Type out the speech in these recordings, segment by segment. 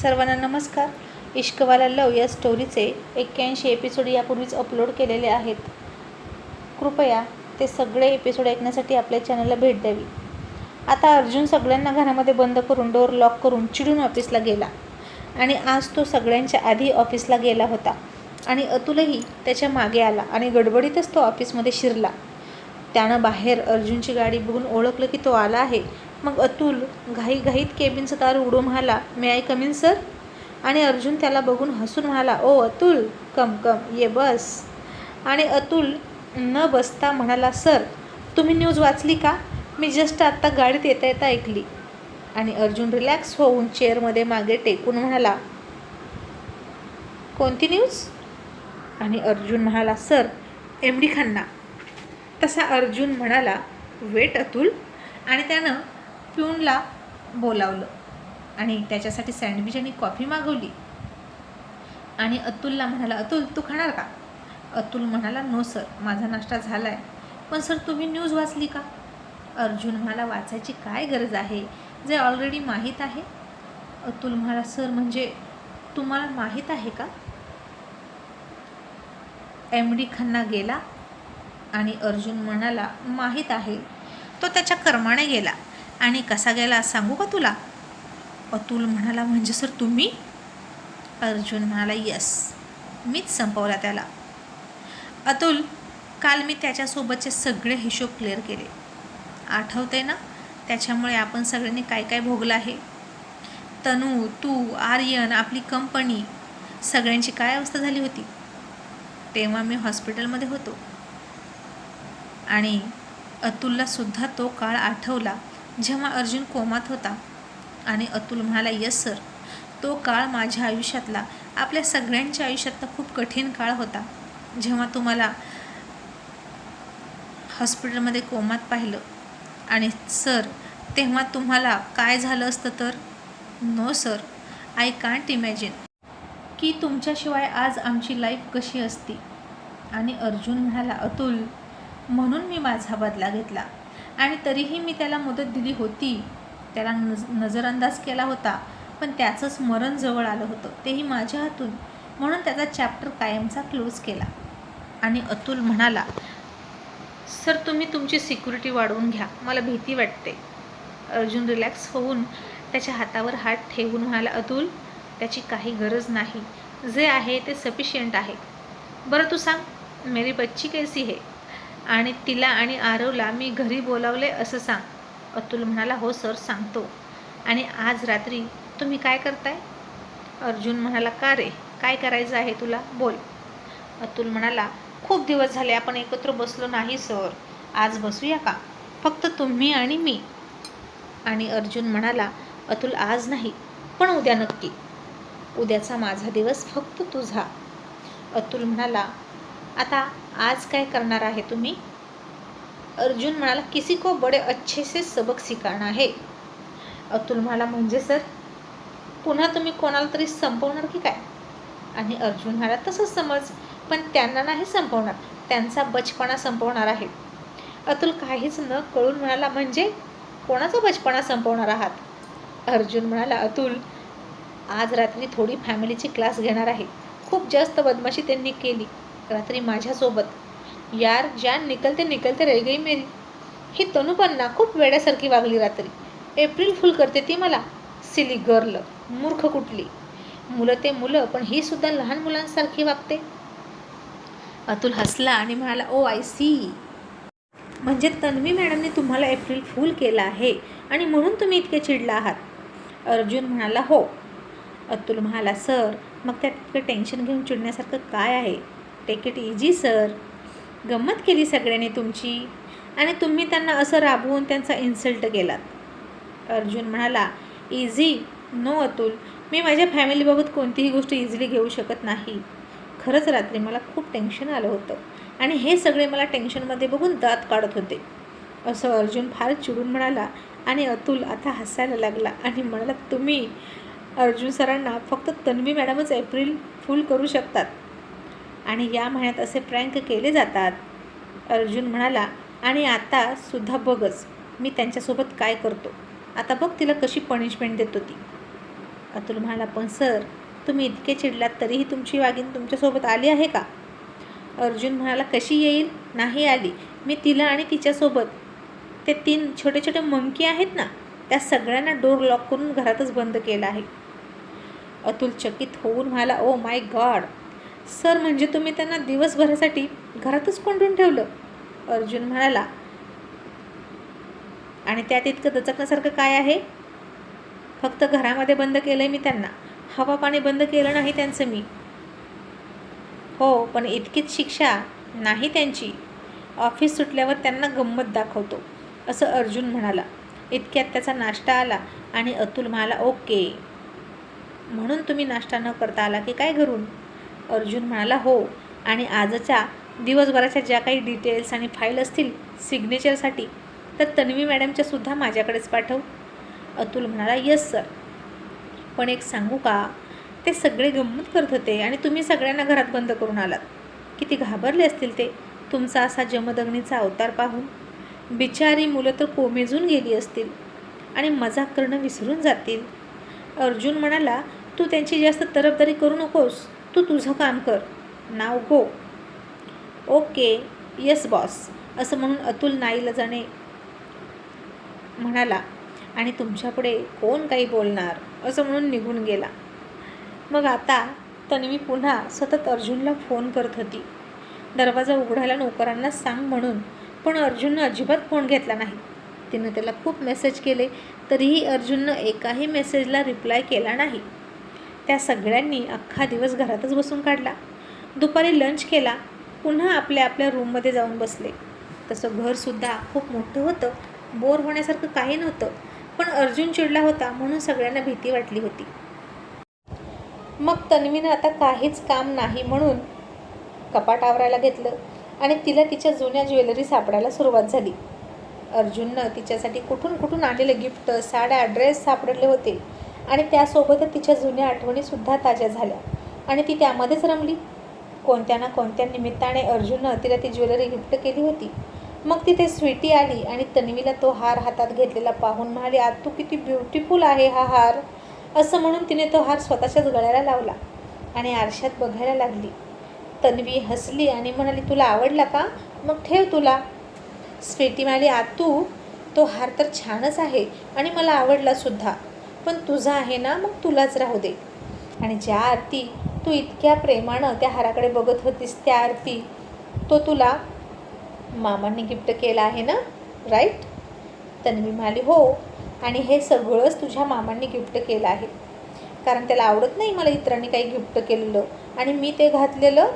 सर्वांना नमस्कार. इश्कवाला लव या स्टोरीचे एक्क्याऐंशी एपिसोड यापूर्वीच अपलोड केलेले आहेत. कृपया ते सगळे एपिसोड ऐकण्यासाठी आपल्या चॅनलला भेट द्यावी. आता अर्जुन सगळ्यांना घरामध्ये बंद करून डोअर लॉक करून चिडून ऑफिसला गेला. आणि आज तो सगळ्यांच्या आधी ऑफिसला गेला होता. आणि अतुलही त्याच्यामागे आला आणि गडबडीतच तो ऑफिसमध्ये शिरला. त्यानं बाहेर अर्जुनची गाडी बघून ओळखलं की तो आला आहे. मग अतुल घाईघाईत केबिनचं दार उडून म्हणाला मे आय कमिन सर आणि अर्जुन त्याला बघून हसून म्हणाला ओ अतुल कम कम ये बस. आणि अतुल न बसता म्हणाला सर तुम्ही न्यूज वाचली का? मी जस्ट आत्ता गाडीत येता येता ऐकली. आणि अर्जुन रिलॅक्स होऊन चेअरमध्ये मागे टेकून म्हणाला कोणती न्यूज आणि अर्जुन म्हणाला सर एम डी खन्ना. तसा अर्जुन म्हणाला वेट अतुल. आणि त्यानं प्यूनला बोलावलं. आणि त्याच्यासाठी सँडविच आणि कॉफी मागवली. आणि अतुलला म्हणाला अतुल तू खाणार का? अतुल म्हणाला नो सर माझा नाश्ता झाला आहे पण सर तुम्ही न्यूज वाचली का? अर्जुन म्हणाला वाचायची काय गरज आहे? जे ऑलरेडी माहीत आहे. अतुल म्हणाला सर म्हणजे तुम्हाला माहीत आहे का? एम डी खन्ना गेला आणि अर्जुन म्हणाला माहीत आहे. तो त्याच्या कर्माने गेला. आणि कसा गेला सांगू का तुला? अतुल म्हणाला म्हणजे सर तुम्ही? अर्जुन म्हणाला यस मीच संपवला त्याला. अतुल काल मी त्याच्यासोबतचे सगळे हिशोब क्लिअर केले. आठवते ना? त्याच्यामुळे आपण सगळ्यांनी काय काय भोगलं आहे? तनू तू आर्यन आपली कंपनी सगळ्यांची काय अवस्था झाली होती? तेव्हा मी हॉस्पिटलमध्ये होतो. आणि अतुलला सुद्धा तो काळ आठवला. जेव्हा अर्जुन कोमात होता आणि अतुल म्हणाला यस सर. तो काळ माझ्या आयुष्यातला आपल्या सगळ्यांच्या आयुष्यातला खूप कठीण काळ होता. जेव्हा तुम्हाला हॉस्पिटलमध्ये कोमात पाहिलं आणि सर तेव्हा तुम्हाला काय झालं असतं तर? No sir I can't imagine की तुमच्याशिवाय आज आमची लाईफ कशी असती. आणि अर्जुन म्हणाला अतुल म्हणून मी माझा बदला घेतला. आणि तरीही मी त्याला मदत दिली होती. त्याला नज नजरअंदाज केला होता. पण त्याचं स्मरण जवळ आलं होतं. तेही माझ्या हातून. म्हणून त्याचा चॅप्टर कायमचा क्लोज केला. आणि अतुल म्हणाला सर तुम्ही तुमची सिक्युरिटी वाढवून घ्या. मला भीती वाटते. अर्जुन रिलॅक्स होऊन त्याच्या हातावर हात ठेवून म्हणाला अतुल त्याची काही गरज नाही. जे आहे ते सफिशियंट आहे. बरं तू सांग मेरी बच्ची कैसी है? आणि तिला आणि आरवला मी घरी बोलावले असं सांग. अतुल म्हणाला हो सर सांगतो. आणि आज रात्री तुम्ही काय करताय? अर्जुन म्हणाला का रे? काय करायचं आहे तुला? बोल. अतुल म्हणाला खूप दिवस झाले आपण एकत्र बसलो नाही सर. आज बसूया का? फक्त तुम्ही आणि मी. आणि अर्जुन म्हणाला अतुल आज नाही पण उद्या नक्की. उद्याचा माझा दिवस फक्त तुझा. अतुल म्हणाला आता आज काय करणार आहे तुम्ही? अर्जुन म्हणाला किसी को बडे अच्छे से सबक शिकाणं आहे अतुल म्हणाला म्हणजे सर पुन्हा तुम्ही कोणाला तरी संपवणार की काय? आणि अर्जुन म्हणाला तसंच समज पण त्यांना नाही संपवणार त्यांचा बचपणा संपवणार आहे. अतुल काहीच न कळून म्हणाला म्हणजे कोणाचा बचपणा संपवणार आहात? अर्जुन म्हणाला अतुल आज रात्री थोडी फॅमिलीची क्लास घेणार आहे. खूप जास्त बदमाशी त्यांनी केली. रात्री माझ्यासोबत. यार जान निकलते निकलते रह गई मेरी. ही तनुपन्ना खूप वेड्यासारखी वागली रात्री. एप्रिल फुल करते ती मला. सिली गर्ल मूर्ख कुठली. मुलं ते मुलं पण ही सुद्धा लहान मुलांसारखी वागते. अतुल हसला आणि म्हणाला ओ आय सी म्हणजे तन्वी मॅडमने तुम्हाला एप्रिल फूल केला आहे आणि म्हणून तुम्ही इतके चिडला आहात? अर्जुन म्हणाला हो. अतुल म्हणाला सर मग त्यात इतकं टेन्शन घेऊन चिडण्यासारखं काय आहे? टेक इट इझी सर गंमत केली सगळ्यांनी तुमची. आणि तुम्ही त्यांना असं राबवून त्यांचा इन्सल्ट केलात. अर्जुन म्हणाला इझी नो अतुल. मी माझ्या फॅमिलीबाबत कोणतीही गोष्ट इझिली घेऊ शकत नाही. खरंच रात्री मला खूप टेन्शन आलं होतं. आणि हे सगळे मला टेन्शनमध्ये बघून दात काढत होते. असं अर्जुन फार चिडून म्हणाला आणि अतुल आता हसायला लागला आणि म्हणाला तुम्ही अर्जुन सरांना फक्त तन्वी मॅडमच एप्रिल फुल करू शकतात. आणि या महिन्यात असे प्रँक केले जातात. अर्जुन म्हणाला आणि आता सुद्धा बघच मी त्यांच्यासोबत काय करतो? आता बघ तिला कशी पनिशमेंट देतो ती. अतुल म्हणाला पण सर तुम्ही इतके चिडलात तरीही तुमची वाघीण तुमच्यासोबत आली आहे का? अर्जुन म्हणाला कशी येईल? नाही आली. मी तिला आणि तिच्यासोबत. ते तीन छोटे छोटे मंकी आहेत ना त्या सगळ्यांना डोर लॉक करून घरातच बंद केला आहे. अतुल चकित होऊन म्हणाला ओ माय गॉड सर म्हणजे तुम्ही त्यांना दिवसभरासाठी घरातच कोंडून ठेवलं? अर्जुन म्हणाला आणि त्यात इतकं दचकण्यासारखं काय आहे? फक्त घरामध्ये बंद केलं आहे मी त्यांना. हवा पाणी बंद केलं नाही त्यांचं मी. हो पण इतकीच शिक्षा नाही त्यांची. ऑफिस सुटल्यावर त्यांना गंमत दाखवतो असं अर्जुन म्हणाला. इतक्यात त्याचा नाश्ता आला आणि अतुल म्हणाला ओके. म्हणून तुम्ही नाश्ता न करता आला की काय घरून? अर्जुन म्हणाला हो. आणि आजच्या दिवसभराच्या ज्या काही डिटेल्स आणि फाईल असतील सिग्नेचरसाठी तर तन्वी मॅडमच्या सुद्धा माझ्याकडेच पाठव. अतुल म्हणाला येस सर पण एक सांगू का? ते सगळे गंमत करत होते आणि तुम्ही सगळ्यांना घरात बंद करून आलात. किती घाबरले असतील ते? तुमचा असा जमदग्नीचा अवतार पाहून. बिचारी मुलं तर कोमेजून गेली असतील आणि मजाक करणं विसरून जातील. अर्जुन म्हणाला तू त्यांची जास्त तरफदारी करू नकोस. तू तुझं काम कर. Now go. Okay yes boss. असं म्हणून अतुल नाईला जाणे म्हणाला आणि तुमच्यापुढे कोण काही बोलणार? असं म्हणून निघून गेला. मग आता तन्वी पुन्हा सतत अर्जुनला फोन करत होती. दरवाजा उघडायला नोकरांना सांग म्हणून पण अर्जुननं अजिबात फोन घेतला नाही. तिनं त्याला खूप मेसेज केले तरीही अर्जुननं एकाही मेसेजला रिप्लाय केला नाही. त्या सगळ्यांनी अख्खा दिवस घरातच बसून काढला. दुपारी लंच केला पुन्हा आपल्या आपल्या रूममध्ये जाऊन बसले. तसं घरसुद्धा खूप मोठं होतं बोर होण्यासारखं काही नव्हतं पण अर्जुन चिडला होता म्हणून सगळ्यांना भीती वाटली होती. मग तन्वीनं आता काहीच काम नाही म्हणून कपाट आवरायला घेतलं आणि तिला तिच्या जुन्या ज्वेलरी सापडायला सुरुवात झाली. अर्जुननं तिच्यासाठी कुठून कुठून आलेले गिफ्ट साड्या ड्रेस सापडले होते. आणि त्यासोबतच तिच्या जुन्या आठवणीसुद्धा ताज्या झाल्या. आणि ती त्यामध्येच रमली. कोणत्या ना कोणत्या निमित्ताने अर्जुननं तिला ती ज्वेलरी गिफ्ट केली होती. मग तिथे स्वीटी आली आणि तन्वीला तो हार हातात घेतलेला पाहून म्हणाली आज तू किती ब्युटिफुल आहे हा हार. असं म्हणून तिने तो हार स्वतःच्याच गळ्याला लावला आणि आरशात बघायला लागली. तन्वी हसली आणि म्हणाली तुला आवडला का? मग ठेव तुला. स्वीटी म्हणाली आतू तो हार तर छानच आहे आणि मला आवडला सुद्धा. पण तुझा आहे ना मग तुलाच राहू दे. आणि ज्या आरती तू इतक्या प्रेमानं त्या हाराकडे बघत होतीस त्या आरती तो तुला मामांनी गिफ्ट केला आहे ना? राईट तन्वी म्हणाली हो. आणि हे सगळंच तुझ्या मामांनी गिफ्ट केलं आहे. कारण त्याला आवडत नाही मला इतरांनी काही गिफ्ट केलेलं. आणि मी ते घातलेलं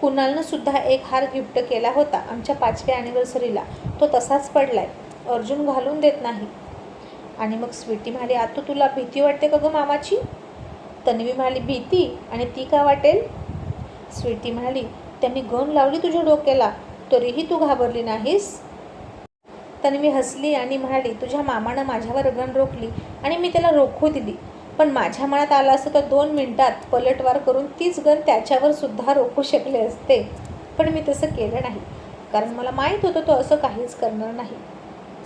कुणालनं सुद्धा एक हार गिफ्ट केला होता आमच्या पाचव्या ॲनिव्हर्सरीला तो तसाच पडलाय. अर्जुन घालून देत नाही. आणि मग स्वीटी म्हणाली आता तुला भीती वाटते का गं मामाची? तन्वी म्हणाली भीती. आणि ती का वाटेल? स्वीटी म्हणाली त्यांनी गन लावली तुझ्या डोक्याला तरीही तू घाबरली नाहीस? तन्वी हसली आणि म्हणाली तुझ्या मामानं माझ्यावर गण रोखली आणि मी त्याला रोखू दिली. पण माझ्या मनात आलं असतं तर दोन मिनटात पलटवार करून तीच गण त्याच्यावर सुद्धा रोखू शकले असते. पण मी तसं केलं नाही. कारण मला माहीत होतं तो असं काहीच करणार नाही.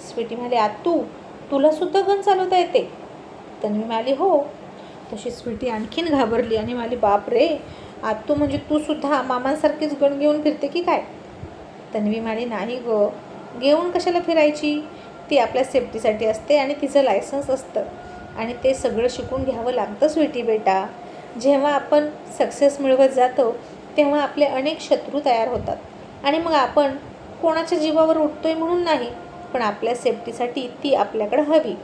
स्वीटी म्हणाली आत तुलासुद्धा तुला सुद्धा गन चालवता येते. तन्वी म्हणाली हो. तशी स्वीटी आणखीन घाबरली आणि म्हणाली बाप रे आत तू म्हणजे तू सुद्धा मामांसारखीच गण घेऊन फिरते की काय? तन्वी म्हणाली नाही ग घेऊन कशाला फिरायची? ती आपल्या सेफ्टीसाठी असते आणि तिचं लायसन्स असतं. आणि ते सगळं शिकून घ्यावं लागतं स्वीटी बेटा. जेव्हा आपण सक्सेस मिळवत जातो तेव्हा आपले अनेक शत्रू तयार होतात. आणि मग आपण कोणाच्या जीवावर उठतोय म्हणून नाही पण आपल्या सेफ्टीसाठी ती आपल्याकडे हवी.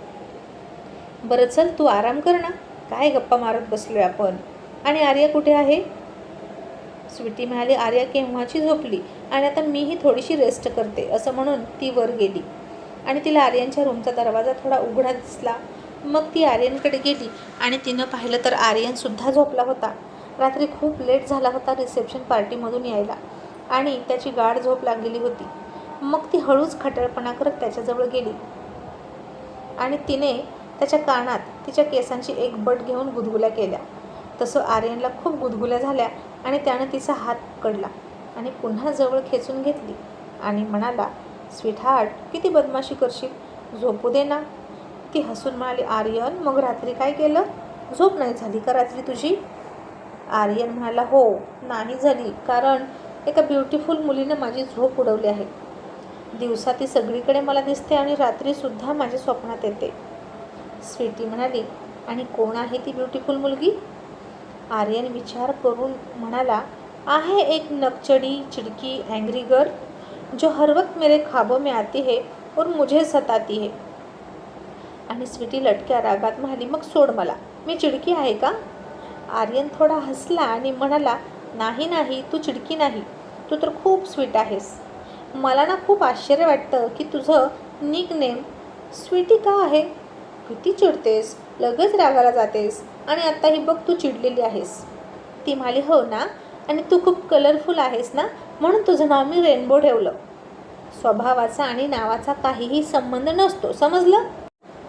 बरं चल तू आराम कर ना. काय गप्पा मारत बसलो आहे आपण? आणि आर्या कुठे आहे? स्वीटी म्हणाली आर्या केव्हाची झोपली? आणि आता मीही थोडीशी रेस्ट करते असं म्हणून ती वर गेली. आणि तिला आर्यनच्या रूमचा दरवाजा थोडा उघडा दिसला. मग ती आर्यनकडे गेली आणि तिनं पाहिलं तर आर्यनसुद्धा झोपला होता. रात्री खूप लेट झाला होता रिसेप्शन पार्टीमधून यायला. आणि त्याची गाढ झोप लागलेली होती. मग ती हळूच खटळपणा करत त्याच्याजवळ गेली. आणि तिने त्याच्या कानात तिच्या केसांची एक बट घेऊन गुदगुल्या केल्या. तसं आर्यनला खूप गुदगुल्या झाल्या आणि त्यानं तिचा हात पकडला आणि पुन्हा जवळ खेचून घेतली आणि म्हणाला स्वीट हार्ट किती बदमाशी करशील? झोपू दे ना. ती हसून म्हणाली आर्यन मग रात्री काय केलं? झोप नाही झाली का रात्री तुझी? आर्यन म्हणाला हो नाही झाली कारण एका ब्युटिफुल मुलीनं माझी झोप उडवली आहे. दिवसा ती सगळीकडे मला दिसते आणि रात्रीसुद्धा माझ्या स्वप्नात येते. स्वीटी म्हणाली आणि कोण आहे ती ब्युटिफुल मुलगी? आर्यन विचार करून म्हणाला आहे एक नकचडी चिड़की अँग्री गर्ल जो हर वक्त मेरे खाबो में आती है और मुझे सताती है. आणि स्वीटी लटक्या रागात म्हणाली मग सोड मला मी चिडकी आहे का? आर्यन थोडा हसला आणि म्हणाला नाही नाही तू चिडकी नाही तू तर खूप स्वीट आहेस. मला ना खूप आश्चर्य वाटतं की तुझं निकनेम स्वीटी का आहे? किती चिडतेस लगेच रागाला जातेस आणि आत्ताही बघ तू चिडलेली आहेस. ती म्हणाली हो ना आणि तू खूप कलरफुल आहेस ना म्हणून तुझं नाव मी रेनबो ठेवलं. स्वभावाचा आणि नावाचा काहीही संबंध नसतो समजलं?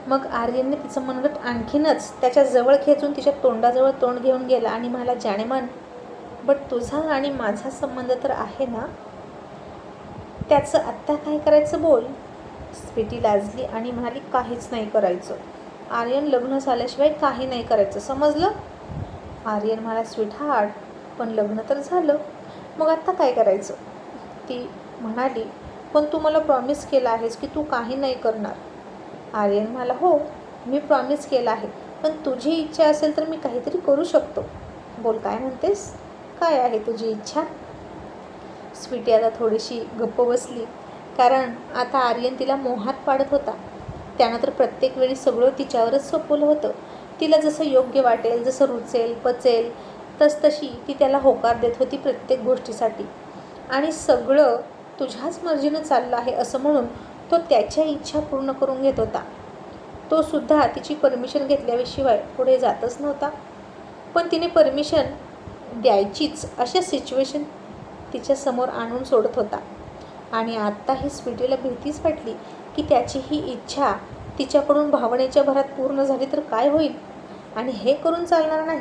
मग आर्यनने तिचं मनगट आणखीनच त्याच्याजवळ खेचून तिच्या तोंडाजवळ तोंड घेऊन गेला आणि मला जाणेमान बट तुझा आणि माझा संबंध तर आहे ना त्याचं आत्ता काय करायचं बोल? स्वीटी लाजली आणि म्हणाली काहीच नाही करायचं. आर्यन लग्न झाल्याशिवाय काही नाही करायचं. समजलं? आर्यन मला स्वीटहार्ट पण लग्न तर झालं. मग आत्ता काय करायचं? ती म्हणाली पण तू मला प्रॉमिस केलं आहेस की तू काही नाही करणार. आर्यन म्हणाला हो मी प्रॉमिस केलं आहे पण तुझी इच्छा असेल तर मी काहीतरी करू शकतो. बोल काय म्हणतेस? काय आहे तुझी इच्छा? स्वीटी आता थोडीशी गप्प बसली. कारण आता आर्यन तिला मोहात पाडत होता. त्यानं तर प्रत्येक वेळी सगळं तिच्यावरच सोपवलं होतं. तिला जसं योग्य वाटेल जसं रुचेल पचेल तस तशी ती त्याला होकार देत होती प्रत्येक गोष्टीसाठी. आणि सगळं तुझ्याच मर्जीनं चाललं आहे असं म्हणून तो त्याच्या इच्छा पूर्ण करून घेत होता. तो सुद्धा तिची परमिशन घेतल्याशिवाय पुढे जातच नव्हता. पण तिने परमिशन द्यायचीच अशा सिच्युएशन तिच्यासमोर आणून सोडत होता. आणि आत्ता ही स्वीटीला भीतीच वाटली की त्याची ही इच्छा तिच्याकडून भावनेच्या भरात पूर्ण झाली तर काय होईल? आणि हे करून चालणार नाही.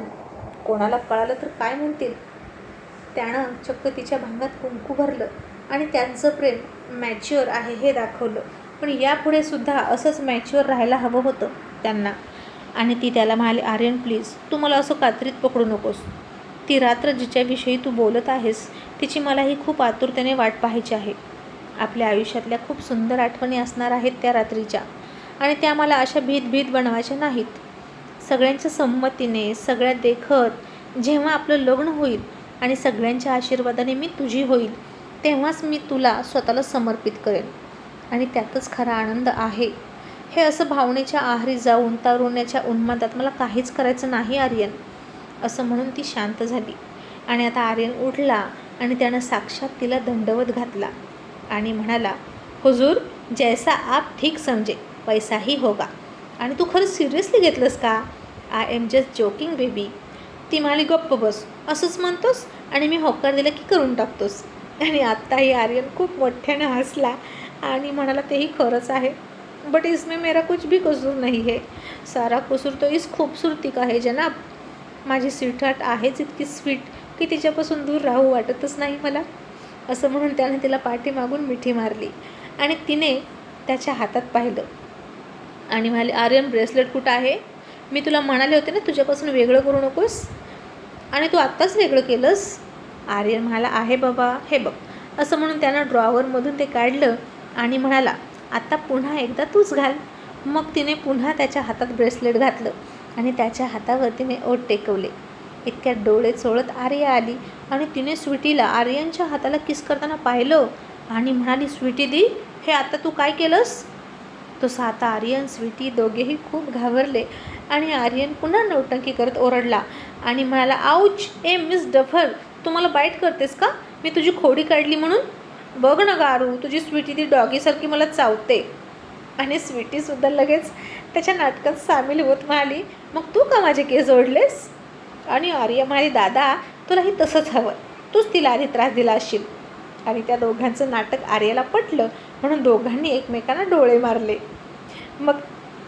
कोणाला कळालं तर काय म्हणतील? त्यानं चक्क तिच्या भांगात कुंकू भरलं आणि त्यांचं प्रेम मॅच्युअर आहे हे दाखवलं. पण यापुढे सुद्धा असंच मॅच्युअर राहायला हवं होतं त्यांना. आणि ती त्याला म्हणाली आर्यन प्लीज तू मला असं कात्रीत पकडू नकोस. ती रात्र जिच्याविषयी तू बोलत आहेस तिची मलाही खूप आतुरतेने वाट पाहायची आहे. आपल्या आयुष्यातल्या खूप सुंदर आठवणी असणार आहेत त्या रात्रीच्या. आणि त्या मला अशा भीत भीत बनवायच्या नाहीत. सगळ्यांच्या संमतीने सगळ्या देखत जेव्हा आपलं लग्न होईल आणि सगळ्यांच्या आशीर्वादाने मी तुझी होईल तेव्हाच मी तुला स्वतःला समर्पित करेन. आणि त्यातच खरा आनंद आहे. हे असं भावनेच्या आहारी जाऊन तारुण्याच्या उन्मादात मला काहीच करायचं नाही आर्यन. असं म्हणून ती शांत झाली. आणि आता आर्यन उठला आणि त्यानं साक्षात तिला दंडवत घातला आणि म्हणाला हुजूर जैसा आप ठीक समजे वैसाही होगा. आणि तू खरंच सिरियसली घेतलंस का? I am just joking baby ती म्हणाली गप्प बस. असंच म्हणतोस? आणि मी होकार दिला की करून टाकतोस. आणि आत्ताही आर्यन खूप मोठ्यानं हसला आणि म्हणाला तेही खरंच आहे. बट इसमें मेरा कुछ भी कसूर नहीं है. सारा कसूर तो इस खूबसूरती का है जनाब? माझी स्वीटहार्ट आहेच इतकी स्वीट की तिच्यापासून दूर राहू वाटतच नाही मला असं म्हणून त्याने तिला पाठीमागून मिठी मारली आणि तिने त्याच्या हातात पाहिलं. आणि म्हणाले आर्यन ब्रेसलेट कुठं आहे? मी तुला म्हणाले होते ना तुझ्यापासून वेगळं करू नकोस. आणि तू आत्ताच वेगळं केलंस? आर्यन म्हणाला आहे बाबा हे बघ. असं म्हणून त्यानं ड्रॉवरमधून ते काढलं आणि म्हणाला आत्ता पुन्हा एकदा तूच घाल. मग तिने पुन्हा त्याच्या हातात ब्रेसलेट घातलं आणि त्याच्या हातावर तिने ओट टेकवले. इतक्यात डोळे चोळत आर्या आली आणि तिने स्वीटीला आर्यनच्या हाताला किस करताना पाहिलं आणि म्हणाली स्वीटी दी हे आता तू काय केलंस? तसं साता आर्यन स्वीटी दोघेही खूप घाबरले आणि आर्यन पुन्हा नौटंकी करत ओरडला आणि म्हणाला आऊच ए मिस डफर तू मला बाईट करतेस का? मी तुझी खोडी काढली म्हणून? बघ ना गारू तुझी स्वीटी ती डॉगीसारखी मला चावते. आणि स्वीटीसुद्धा लगेच त्याच्या नाटकात सामील होत म्हणाली मग तू का माझे केस ओढलेस? आणि आर्य म्हणाली दादा तुलाही तसंच हवं तूच तिला आधी त्रास दिला असशील. आणि त्या दोघांचं नाटक आर्याला पटलं म्हणून दोघांनी एकमेकांना डोळे मारले. मग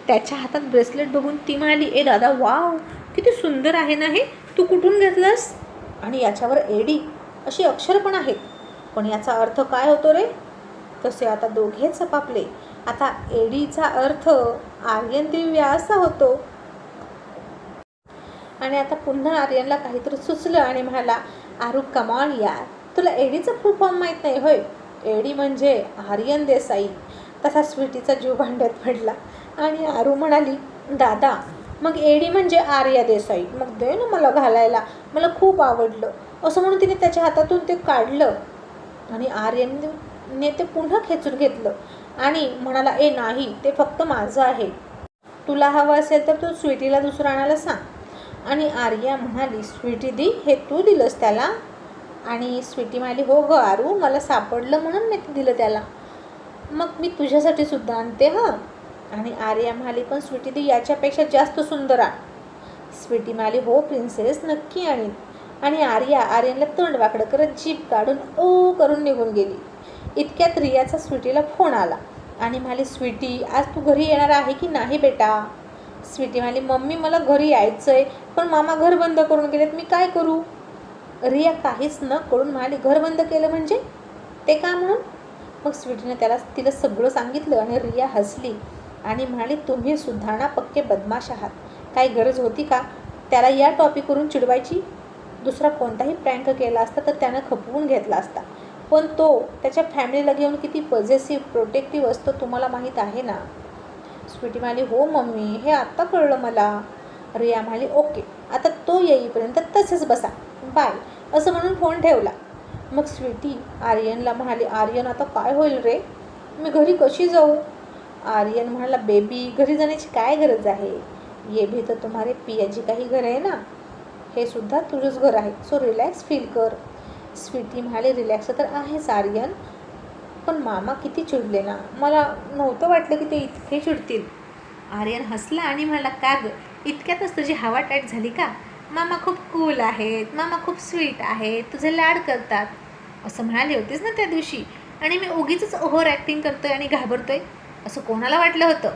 त्याच्या हातात ब्रेसलेट बघून ती म्हणाली ए दादा वाव किती सुंदर आहे ना हे. तू कुठून घेतलंस? आणि याच्यावर एडी अशी अक्षर पण आहेत. पण याचा अर्थ काय होतो रे? तसे आता दोघेच सपापले आता एडीचा अर्थ आर्यन दिव्या असा होतो. आणि आता पुन्हा आर्यनला काहीतरी सुचलं आणि म्हणाला आरू कमाल यार तुला एडीचं फुल फॉर्म माहीत नाही होय? एडी म्हणजे आर्यन देसाई. तसा स्वीटीचा जीव भांड्यात पडला. आणि आरू म्हणाली दादा मग एडी म्हणजे आर्या देसाई. मग दे ना मला घालायला. मला खूप आवडलं. असं म्हणून तिने त्याच्या हातातून ते काढलं आणि आर्यनने ते पुन्हा खेचून घेतलं आणि म्हणाला ए नाही ते फक्त माझं आहे. तुला हवं असेल तर तू स्वीटीला दुसरं आणायला सांग. आणि आर्या म्हणाली स्वीटी दी हे तू दिलंस त्याला? आणि स्वीटी म्हणाली हो ग आरू मला सापडलं म्हणून मी ते दिलं त्याला. मग मी तुझ्यासाठी सुद्धा आणते हां? आणि आर्या म्हणाली पण स्वीटी दी याच्यापेक्षा जास्त सुंदर आण. स्वीटी म्हणाली हो प्रिन्सेस नक्की आणीन. आणि आर्या आर्यनला तोंड वाकडं करत जीप काढून ओ करून निघून गेली. इतक्यात रियाचा स्वीटीला फोन आला आणि म्हणाली स्वीटी आज तू घरी येणार आहे की नाही बेटा? स्वीटी म्हणाली मम्मी मला घरी यायचं आहे पण मामा घर बंद करून गेलेत मी काय करू? रिया काहीच न करून म्हणाली घर बंद केलं म्हणजे? ते का म्हणून? मग स्वीटीने त्याला तिला सगळं सांगितलं आणि रिया हसली आणि म्हणाली तुम्ही सुद्धा ना पक्के बदमाश आहात. काही गरज होती का? त्याला या टॉपिकवरून चिडवायची? दुसरा कोणताही प्रँक केला असता तर त्यानं खपवून घेतला असता. पण तो त्याच्या फॅमिलीला घेऊन किती पॉझिटिव्ह प्रोटेक्टिव्ह असतो तुम्हाला माहीत आहे ना? स्वीटी म्हणाली हो मम्मी हे आत्ता कळलं मला. रिया म्हणाली ओके आता तो येईपर्यंत तसेच बसा. बाय. असं म्हणून फोन ठेवला. मग स्वीटी आर्यनला म्हणाली आर्यन आता काय होईल रे? मी घरी कशी जाऊ? आर्यन म्हणाला बेबी घरी जाण्याची काय गरज आहे? ये भी तर तुम्हारे पियाजी काही घर आहे ना? हे सुद्धा तुझंच घर आहे. सो रिलॅक्स फील कर. स्वीटी म्हणाले रिलॅक्स तर आहेच आर्यन. पण मामा किती चिडले ना. मला नव्हतं वाटलं की ते इतके चिडतील. आर्यन हसला आणि म्हणाला का गं? इतक्यातच तुझी हवा टाईट झाली का? मामा खूप कूल आहेत. मामा खूप स्वीट आहेत. तुझे लाड करतात. असं म्हणाले होतेच ना त्या दिवशी. आणि मी उगीच ओव्हर ॲक्टिंग करतोय आणि घाबरतोय. असं कोणाला वाटलं होतं?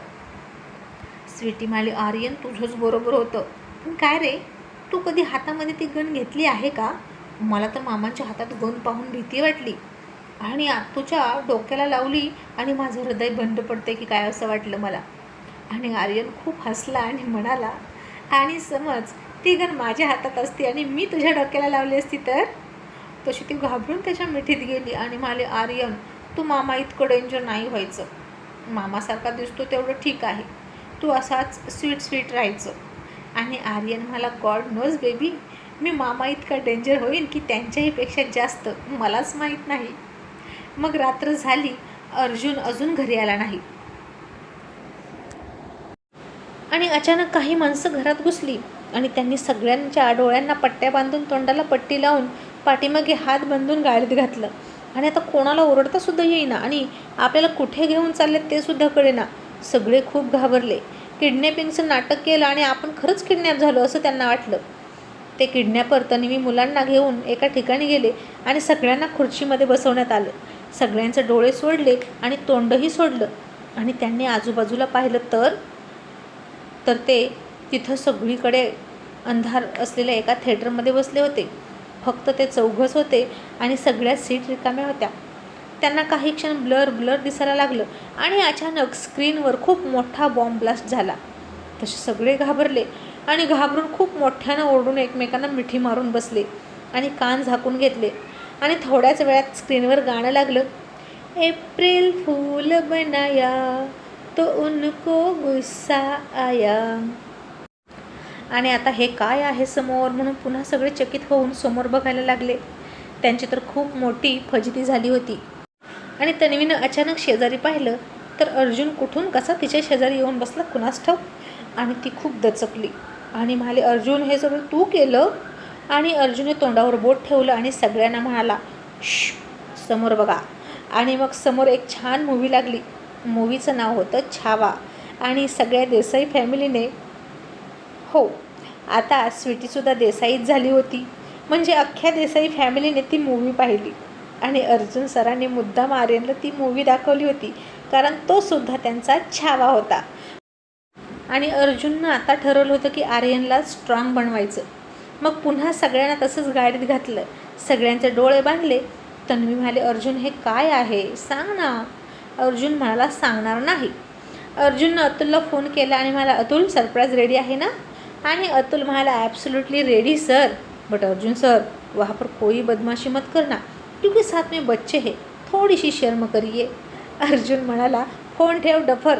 स्वीटी म्हणाली आर्यन तुझंच बरोबर होतं. पण काय रे? तू कधी हातामध्ये ती गण घेतली आहे का? मला तर मामांच्या हातात गण पाहून भीती वाटली. आणि आ- तुझ्या डोक्याला लावली आणि माझं हृदय बंद पडते की काय असं वाटलं मला. आणि आर्यन खूप हसला आणि म्हणाला आणि समज ती गण माझ्या हातात असती आणि मी तुझ्या डोक्याला लावली असती तर? तशी ती घाबरून त्याच्या मिठीत गेली आणि म्हणाले आर्यन तू मामा इतकं डेंजर नाही व्हायचं. मामासारखा दिसतो तेवढं ठीक आहे. तू असाच स्वीट स्वीट राहायचं. आणि आर्यन मला गॉड नोज बेबी मी मामा इतका डेंजर होईन की त्यांच्याहीपेक्षा जास्त मलाच माहीत नाही. मग रात्र झाली अर्जुन अजून घरी आला नाही. आणि अचानक काही माणसं घरात घुसली आणि त्यांनी सगळ्यांच्या डोळ्यांना पट्ट्या बांधून तोंडाला पट्टी लावून पाठीमागे हात बांधून गाळीत घातलं. आणि आता कोणाला ओरडता सुद्धा येईना आणि आपल्याला कुठे घेऊन चाललेत ते सुद्धा कळेना. सगळे खूप घाबरले. किडनॅपिंगचं नाटक केलं आणि आपण खरंच किडनॅप झालो असं त्यांना वाटलं. ते किडनॅपर तनिमी मुलांना घेऊन एका ठिकाणी गेले आणि सगळ्यांना खुर्चीमध्ये बसवण्यात आलं. सगळ्यांचे डोळे सोडले आणि तोंडही सोडलं. आणि त्यांनी आजूबाजूला पाहिलं तर तर ते तिथं सगळीकडे अंधार असलेल्या एका थिएटरमध्ये बसले होते. फक्त ते चौघच होते आणि सगळ्या सीट रिकाम्या होत्या. त्यांना काही क्षण ब्लर ब्लर दिसायला लागलं आणि अचानक स्क्रीनवर खूप मोठा बॉम्ब ब्लास्ट झाला. तसे सगळे घाबरले आणि घाबरून खूप मोठ्यानं ओरडून एकमेकांना मिठी मारून बसले आणि कान झाकून घेतले. आणि थोड्याच वेळात स्क्रीनवर गाणं लागलं. एप्रिल फूल बनाया तो उनको गुस्सा आया आणि आता हे काय आहे समोर म्हणून पुन्हा सगळे चकित होऊन समोर बघायला लागले. त्यांची तर खूप मोठी फजिती झाली होती. आणि तन्वीनं अचानक शेजारी पाहिलं तर अर्जुन कुठून कसा तिच्या शेजारी येऊन बसला कुणास ठाऊक? आणि ती खूप दचकली. आणि म्हणाले अर्जुन हे सगळं तू केलं? आणि अर्जुनने तोंडावर बोट ठेवलं आणि सगळ्यांना म्हणाला श समोर बघा. आणि मग समोर एक छान मूवी लागली. मूवीचं नाव होतं छावा. आणि सगळ्या देसाई फॅमिलीने हो आता स्वीटीसुद्धा देसाईच झाली होती. म्हणजे अख्ख्या देसाई फॅमिलीने ती मूवी पाहिली. आणि अर्जुन सरांनी मुद्दाम आर्यनला ती मूवी दाखवली होती कारण तो सुद्धा त्यांचा छावा होता. आणि अर्जुननं आता ठरवलं होतं की आर्यनला स्ट्रॉंग बनवायचं. मग पुन्हा सगळ्यांना तसंच गाडीत घातलं. सगळ्यांचे डोळे बांधले. तन्वी म्हणाले अर्जुन हे काय आहे? सांग ना. अर्जुन म्हणाला सांगणार नाही. अर्जुननं अतुलला फोन केला आणि मला अतुल सरप्राईज रेडी आहे ना? आणि अतुल म्हणाला absolutely ready sir but Arjun sir वहाँ पर कोई बदमाशी मत करना. क्योंकि साथ में बच्चे है. थोडीशी शर्म करिए. अर्जुन म्हणाला फोन ठेव डफर.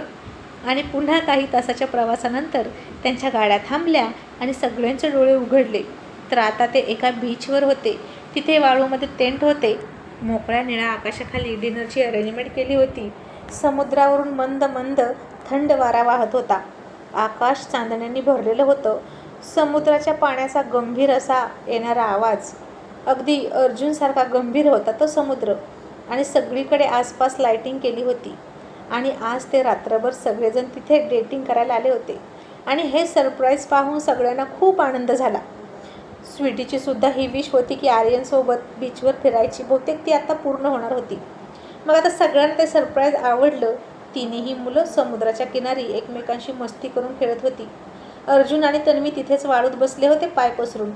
आणि पुन्हा काही तासाच्या प्रवासानंतर त्यांच्या गाड्या थांबल्या आणि सगळ्यांचे डोळे उघडले. तर आता ते एका बीचवर होते. तिथे वाळूमध्ये टेंट होते. मोकळ्या निळ्या आकाशाखाली डिनरची अरेंजमेंट केली होती. समुद्रावरून मंद मंद थंड वारा वाहत होता. आकाश चांदण्यांनी भरलेलं होतं. समुद्राच्या पाण्याचा गंभीर असा येणारा आवाज. अगदी अर्जुनसारखा गंभीर होता तो समुद्र. आणि सगळीकडे आसपास लायटिंग केली होती. आणि आज ते रात्रभर सगळेजण तिथे डेटिंग करायला आले होते. आणि हे सरप्राईज पाहून सगळ्यांना खूप आनंद झाला. स्वीटीची सुद्धा ही विश होती की आर्यनसोबत बीचवर फिरायची. बहुतेक ती आता पूर्ण होणार होती. मग आता सगळ्यांना ते सरप्राईज आवडलं. तिन्ही मुलं समुद्राच्या किनारी एकमेकांशी मस्ती करून खेळत होती. अर्जुन आणि तन्वी तिथेच वाळूत बसले होते पाय पसरून.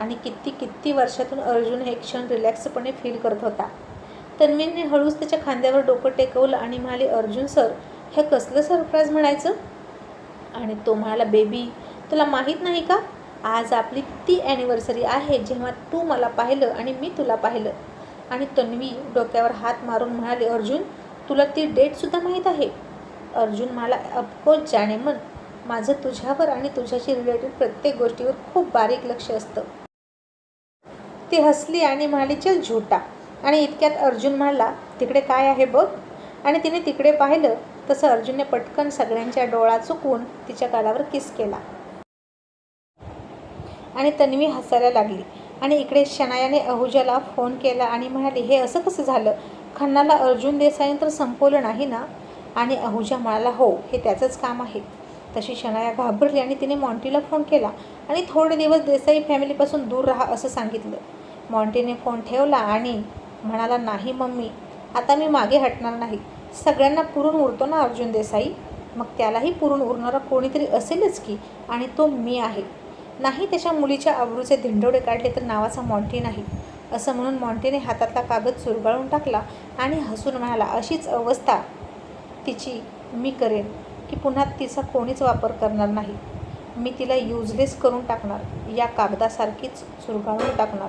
आणि किती किती वर्षातून अर्जुन हे क्षण रिलॅक्सपणे फील करत होता. तन्वीने हळूच त्याच्या खांद्यावर डोकं टेकवलं आणि म्हणाले अर्जुन सर हे कसलं सरप्राईज म्हणायचं? आणि तो म्हणाला बेबी तुला माहीत नाही का? आज आपली ती ॲनिव्हर्सरी आहे जेव्हा तू मला पाहिलं आणि मी तुला पाहिलं. आणि तन्वी डोक्यावर हात मारून म्हणाले अर्जुन तुला ती डेटसुद्धा माहीत आहे. अर्जुन मला अफकोर्स हो, जाणे मन. माझं तुझ्यावर आणि तुझ्याशी रिलेटेड प्रत्येक गोष्टीवर खूप बारीक लक्ष असतं. ती हसली आणि म्हणाली चल झोटा. आणि इतक्यात अर्जुन म्हणाला तिकडे काय आहे बघ. आणि तिने तिकडे पाहिलं तसं अर्जुनने पटकन सगळ्यांच्या डोळा चुकवून तिच्या गालावर किस केला. आणि तन्वी हसायला लागली. आणि इकडे शनायाने अहुजाला फोन केला आणि म्हणाली हे असं कसं झालं? खन्नाला अर्जुन देसाईने तर संपवलं नाही ना? आणि अहुजा म्हणाला हो हे त्याचंच काम आहे. तशी शनाया घाबरली आणि तिने मॉन्टीला फोन केला आणि थोडे दिवस देसाई फॅमिलीपासून दूर राहा असं सांगितलं. मॉन्टीने फोन ठेवला आणि म्हणाला नाही मम्मी आता मी मागे हटणार नाही. सगळ्यांना पुरून उरतो ना अर्जुन देसाई? मग त्यालाही पुरून उरणारा कोणीतरी असेलच की? आणि तो मी आहे. नाही त्याच्या मुलीच्या अब्रूचे धिंडोडे काढले तर नावाचा मॉन्टी नाही. असं म्हणून मॉन्टीने हातातला कागद चुरगाळून टाकला आणि हसून म्हणाला अशीच अवस्था. तिची मी करेन की पुन्हा तिचा कोणीच वापर करणार नाही. मी तिला युजलेस करून टाकणार. या कागदासारखीच चुरगाळून टाकणार.